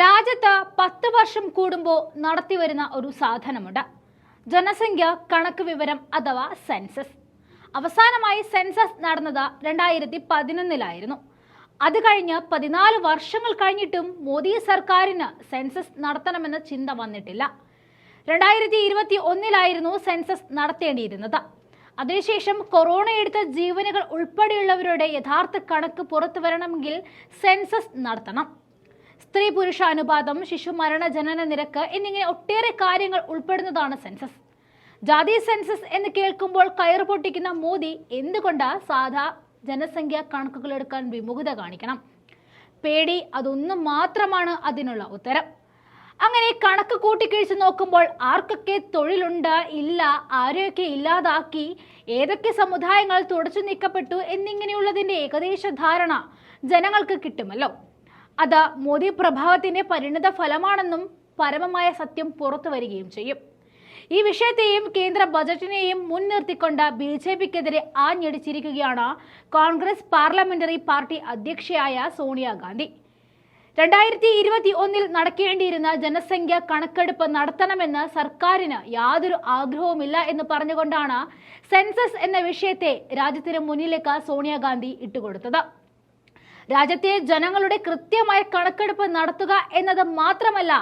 രാജ്യത്ത് പത്ത് വർഷം കൂടുമ്പോൾ നടത്തിവരുന്ന ഒരു സാധനമുണ്ട്. ജനസംഖ്യ കണക്ക് വിവരം അഥവാ സെൻസസ്. അവസാനമായി സെൻസസ് നടന്നത് രണ്ടായിരത്തി പതിനൊന്നിലായിരുന്നു അത് കഴിഞ്ഞ് പതിനാല് വർഷങ്ങൾ കഴിഞ്ഞിട്ടും മോദി സർക്കാരിന് സെൻസസ് നടത്തണമെന്ന ചിന്ത വന്നിട്ടില്ല. രണ്ടായിരത്തി ഇരുപത്തി ഒന്നിലായിരുന്നു സെൻസസ് നടത്തേണ്ടിയിരുന്നത്. അതിനുശേഷം കൊറോണ എടുത്ത ജീവനുകൾ ഉൾപ്പെടെയുള്ളവരുടെ യഥാർത്ഥ കണക്ക് പുറത്തു വരണമെങ്കിൽ സെൻസസ് നടത്തണം. സ്ത്രീ പുരുഷ അനുപാതം ശിശു മരണ ജനന നിരക്ക് എന്നിങ്ങനെ ഒട്ടേറെ കാര്യങ്ങൾ ഉൾപ്പെടുന്നതാണ് സെൻസസ്. ജാതി സെൻസസ് എന്ന് കേൾക്കുമ്പോൾ കയർ പൊട്ടിക്കുന്ന മോദി എന്തുകൊണ്ട് സാധാ ജനസംഖ്യ കണക്കുകൾ എടുക്കാൻ വിമുഖത കാണിക്കണം? പേടി അതൊന്നും മാത്രമാണ് അതിനുള്ള ഉത്തരം. അങ്ങനെ കണക്ക് കൂട്ടിക്കിഴിച്ച് നോക്കുമ്പോൾ ആർക്കൊക്കെ തൊഴിലുണ്ട് ഇല്ല ആരെയൊക്കെ ഇല്ലാതാക്കി ഏതൊക്കെ സമുദായങ്ങൾ തുടച്ചു നീക്കപ്പെട്ടു എന്നിങ്ങനെയുള്ളതിന്റെ ഏകദേശ ധാരണ ജനങ്ങൾക്ക് കിട്ടുമല്ലോ. അത് മോദി പ്രഭാവത്തിന്റെ പരിണിത ഫലമാണെന്നും പരമമായ സത്യം പുറത്തു വരികയും ചെയ്യും. ഈ വിഷയത്തെയും കേന്ദ്ര ബജറ്റിനെയും മുൻനിർത്തിക്കൊണ്ട് ബി ജെ പിക്കെതിരെ ആഞ്ഞടിച്ചിരിക്കുകയാണ് കോൺഗ്രസ് പാർലമെന്ററി പാർട്ടി അധ്യക്ഷയായ സോണിയാഗാന്ധി. രണ്ടായിരത്തി ഇരുപത്തി ഒന്നിൽ നടക്കേണ്ടിയിരുന്ന ജനസംഖ്യ കണക്കെടുപ്പ് നടത്തണമെന്ന് സർക്കാരിന് യാതൊരു ആഗ്രഹവുമില്ല എന്ന് പറഞ്ഞുകൊണ്ടാണ് സെൻസസ് എന്ന വിഷയത്തെ രാജ്യത്തിന് മുന്നിലേക്ക് സോണിയാഗാന്ധി ഇട്ടുകൊടുത്തത്. രാജ്യത്തെ ജനങ്ങളുടെ കൃത്യമായ കണക്കെടുപ്പ് നടത്തുക എന്നത് മാത്രമല്ല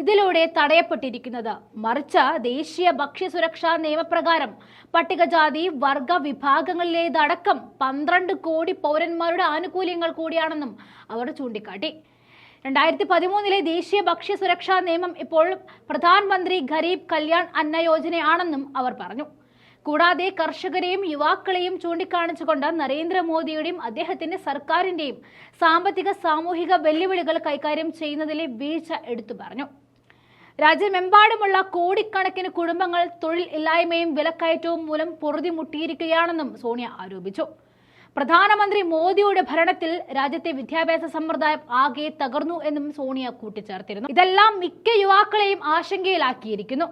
ഇതിലൂടെ തടയപ്പെട്ടിരിക്കുന്നത്. മറിച്ച് ദേശീയ ഭക്ഷ്യസുരക്ഷാ നിയമപ്രകാരം പട്ടികജാതി വർഗ വിഭാഗങ്ങളിലേതടക്കം പന്ത്രണ്ട് കോടി പൗരന്മാരുടെ ആനുകൂല്യങ്ങൾ കൂടിയാണെന്നും അവർ ചൂണ്ടിക്കാട്ടി. രണ്ടായിരത്തി പതിമൂന്നിലെ ദേശീയ ഭക്ഷ്യസുരക്ഷാ നിയമം ഇപ്പോൾ പ്രധാനമന്ത്രി ഗരീബ് കല്യാൺ അന്ന യോജനയാണെന്നും അവർ പറഞ്ഞു. കൂടാതെ കർഷകരെയും യുവാക്കളെയും ചൂണ്ടിക്കാണിച്ചുകൊണ്ട് നരേന്ദ്രമോദിയുടെയും അദ്ദേഹത്തിന്റെ സർക്കാരിന്റെയും സാമ്പത്തിക സാമൂഹിക വെല്ലുവിളികൾ കൈകാര്യം ചെയ്യുന്നതിലെ വീഴ്ച എടുത്തു പറഞ്ഞു. രാജ്യമെമ്പാടുമുള്ള കോടിക്കണക്കിന് കുടുംബങ്ങൾ തൊഴിൽ ഇല്ലായ്മയും വിലക്കയറ്റവും മൂലം പൊറുതിമുട്ടിയിരിക്കുകയാണെന്നും സോണിയ ആരോപിച്ചു. പ്രധാനമന്ത്രി മോദിയുടെ ഭരണത്തിൽ രാജ്യത്തെ വിദ്യാഭ്യാസ സമ്പ്രദായം ആകെ തകർന്നു എന്നും സോണിയ കൂട്ടിച്ചേർത്തിരുന്നു. ഇതെല്ലാം മിക്ക യുവാക്കളെയും ആശങ്കയിലാക്കിയിരിക്കുന്നു.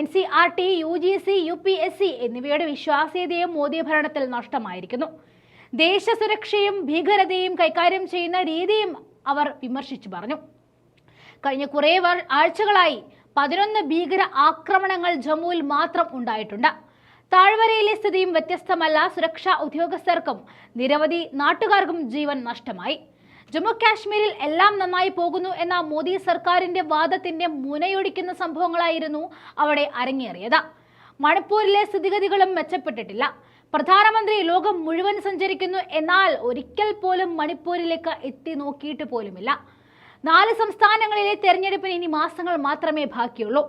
N C R T U G C U P S C എന്നിവയുടെ വിശ്വാസ്യതയും മോദി ഭരണത്തിൽ നഷ്ടമായിരിക്കുന്നു. ദേശസുരക്ഷയും ഭീകരതയും കൈകാര്യം ചെയ്യുന്ന രീതിയും അവർ വിമർശിച്ചു പറഞ്ഞു. കഴിഞ്ഞ കുറേ ആഴ്ചകളായി പതിനൊന്ന് ഭീകര ആക്രമണങ്ങൾ ജമ്മുവിൽ മാത്രം ഉണ്ടായിട്ടുണ്ട്. താഴ്വരയിലെ സ്ഥിതിയും വ്യത്യസ്തമല്ല. സുരക്ഷാ ഉദ്യോഗസ്ഥർക്കും നിരവധി നാട്ടുകാർക്കും ജീവൻ നഷ്ടമായി. ജമ്മു കാശ്മീരിൽ എല്ലാം നന്നായി പോകുന്നു എന്ന മോദി സർക്കാരിന്റെ വാദത്തിന്റെ മുനയൊടിക്കുന്ന സംഭവങ്ങളായിരുന്നു അവിടെ അരങ്ങേറിയത്. മണിപ്പൂരിലെ സ്ഥിതിഗതികളും മെച്ചപ്പെട്ടിട്ടില്ല. പ്രധാനമന്ത്രി ലോകം മുഴുവൻ സഞ്ചരിക്കുന്നു എന്നാൽ ഒരിക്കൽ പോലും മണിപ്പൂരിലേക്ക് എത്തി നോക്കിയിട്ട് പോലുമില്ല. നാല് സംസ്ഥാനങ്ങളിലെ തെരഞ്ഞെടുപ്പിന് ഇനി മാസങ്ങൾ മാത്രമേ ബാക്കിയുള്ളൂ.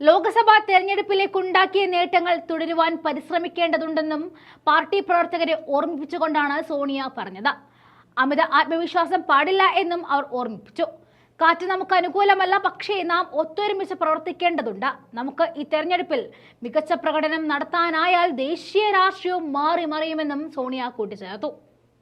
ലോക്സഭാ തെരഞ്ഞെടുപ്പിലേക്ക് ഉണ്ടാക്കിയ നേട്ടങ്ങൾ തുടരുവാൻ പരിശ്രമിക്കേണ്ടതുണ്ടെന്നും പാർട്ടി പ്രവർത്തകരെ ഓർമ്മിപ്പിച്ചുകൊണ്ടാണ് സോണിയ പറഞ്ഞത്. അമിത ആത്മവിശ്വാസം പാടില്ല എന്നും അവർ ഓർമ്മിപ്പിച്ചു. കാറ്റ് നമുക്ക് അനുകൂലമല്ല പക്ഷേ നാം ഒത്തൊരുമിച്ച് പ്രവർത്തിക്കേണ്ടതുണ്ട്. നമുക്ക് ഈ തെരഞ്ഞെടുപ്പിൽ മികച്ച പ്രകടനം നടത്താനായാൽ ദേശീയ രാഷ്ട്രീയവും മാറി മറിയുമെന്നും സോണിയ കൂട്ടിച്ചേർത്തു.